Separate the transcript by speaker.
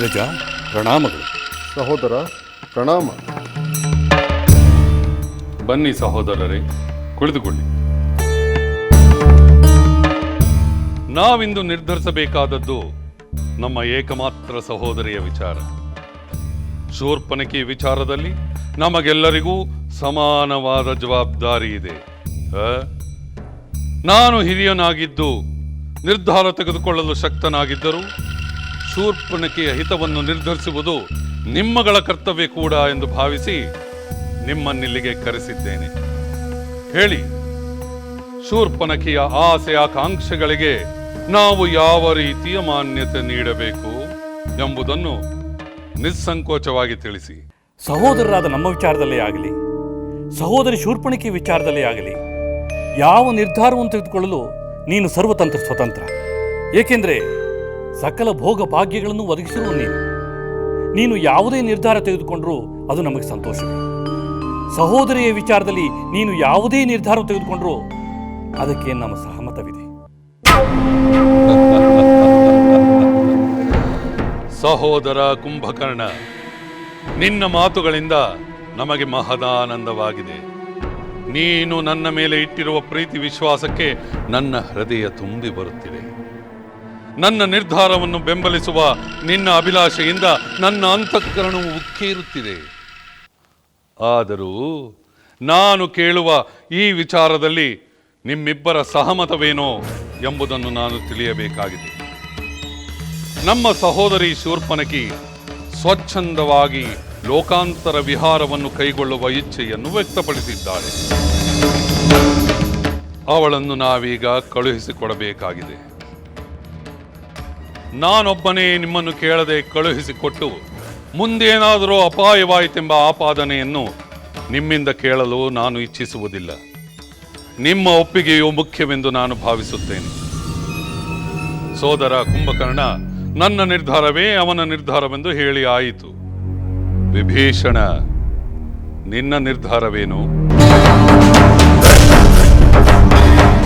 Speaker 1: ಅಗ್ರಜ ಪ್ರಣಾಮಗಳು.
Speaker 2: ಸಹೋದರ ಪ್ರಣಾಮ.
Speaker 3: ಬನ್ನಿ ಸಹೋದರರೇ ಕುಳಿತುಕೊಳ್ಳಿ. ನಾವಿಂದು ನಿರ್ಧರಿಸಬೇಕಾದದ್ದು ನಮ್ಮ ಏಕಮಾತ್ರ ಸಹೋದರಿಯ ವಿಚಾರ. ಶೂರ್ಪನಕಿ ವಿಚಾರದಲ್ಲಿ ನಮಗೆಲ್ಲರಿಗೂ ಸಮಾನವಾದ ಜವಾಬ್ದಾರಿ ಇದೆ. ಆ? ನಾನು ಹಿರಿಯನಾಗಿದ್ದು ನಿರ್ಧಾರ ತೆಗೆದುಕೊಳ್ಳಲು ಶಕ್ತನಾಗಿದ್ದರೂ ಶೂರ್ಪನಕಿಯ ಹಿತವನ್ನು ನಿರ್ಧರಿಸುವುದು ನಿಮ್ಮಗಳ ಕರ್ತವ್ಯ ಕೂಡ ಎಂದು ಭಾವಿಸಿ ನಿಮ್ಮನ್ನಿಲ್ಲಿಗೆ ಕರೆಸಿದ್ದೇನೆ. ಹೇಳಿ ಶೂರ್ಪಣಕಿಯ ಆಸೆ ಆಕಾಂಕ್ಷೆಗಳಿಗೆ ನಾವು ಯಾವ ರೀತಿಯ ಮಾನ್ಯತೆ ನೀಡಬೇಕು ಎಂಬುದನ್ನು ನಿಸ್ಸಂಕೋಚವಾಗಿ ತಿಳಿಸಿ.
Speaker 1: ಸಹೋದರರಾದ ನಮ್ಮ ವಿಚಾರದಲ್ಲೇ ಆಗಲಿ, ಸಹೋದರಿ ಶೂರ್ಪಣಿಕೆ ವಿಚಾರದಲ್ಲೇ ಆಗಲಿ, ಯಾವ ನಿರ್ಧಾರವನ್ನು ತೆಗೆದುಕೊಳ್ಳಲು ನೀನು ಸರ್ವತಂತ್ರ ಸ್ವತಂತ್ರ. ಏಕೆಂದರೆ ಸಕಲ ಭೋಗ ಭಾಗ್ಯಗಳನ್ನು ಒದಗಿಸಿರುವ ನೀನು. ನೀನು ಯಾವುದೇ ನಿರ್ಧಾರ ತೆಗೆದುಕೊಂಡರೂ ಅದು ನಮಗೆ ಸಂತೋಷ. ಸಹೋದರಿಯ ವಿಚಾರದಲ್ಲಿ ನೀನು ಯಾವುದೇ ನಿರ್ಧಾರ ತೆಗೆದುಕೊಂಡರೂ ಅದಕ್ಕೆ ನಮ್ಮ ಸಹಮತವಿದೆ.
Speaker 3: ಸಹೋದರ ಕುಂಭಕರ್ಣ, ನಿನ್ನ ಮಾತುಗಳಿಂದ ನಮಗೆ ಮಹದಾನಂದವಾಗಿದೆ. ನೀನು ನನ್ನ ಮೇಲೆ ಇಟ್ಟಿರುವ ಪ್ರೀತಿ ವಿಶ್ವಾಸಕ್ಕೆ ನನ್ನ ಹೃದಯ ತುಂಬಿ ಬರುತ್ತಿದೆ. ನನ್ನ ನಿರ್ಧಾರವನ್ನು ಬೆಂಬಲಿಸುವ ನಿನ್ನ ಅಭಿಲಾಷೆಯಿಂದ ನನ್ನ ಅಂತಃಕರಣವು ಉಕ್ಕೇರುತ್ತಿದೆ. ಆದರೂ ನಾನು ಕೇಳುವ ಈ ವಿಚಾರದಲ್ಲಿ ನಿಮ್ಮಿಬ್ಬರ ಸಹಮತವೇನೋ ಎಂಬುದನ್ನು ನಾನು ತಿಳಿಯಬೇಕಾಗಿದೆ. ನಮ್ಮ ಸಹೋದರಿ ಶೂರ್ಪನಕಿ ಸ್ವಚ್ಛಂದವಾಗಿ ಲೋಕಾಂತರ ವಿಹಾರವನ್ನು ಕೈಗೊಳ್ಳುವ ಇಚ್ಛೆಯನ್ನು ವ್ಯಕ್ತಪಡಿಸಿದ್ದಾಳೆ. ಅವಳನ್ನು ನಾವೀಗ ಕಳುಹಿಸಿಕೊಡಬೇಕಾಗಿದೆ. ನಾನೊಬ್ಬನೇ ನಿಮ್ಮನ್ನು ಕೇಳದೆ ಕಳುಹಿಸಿಕೊಟ್ಟು ಮುಂದೇನಾದರೂ ಅಪಾಯವಾಯಿತೆಂಬ ಆಪಾದನೆಯನ್ನು ನಿಮ್ಮಿಂದ ಕೇಳಲು ನಾನು ಇಚ್ಛಿಸುವುದಿಲ್ಲ. ನಿಮ್ಮ ಒಪ್ಪಿಗೆಯು ಮುಖ್ಯವೆಂದು ನಾನು ಭಾವಿಸುತ್ತೇನೆ. ಸೋದರ ಕುಂಭಕರ್ಣ, ನನ್ನ ನಿರ್ಧಾರವೇ ಅವನ ನಿರ್ಧಾರವೆಂದು ಹೇಳಿ ಆಯಿತು. ವಿಭೀಷಣ, ನಿನ್ನ ನಿರ್ಧಾರವೇನು?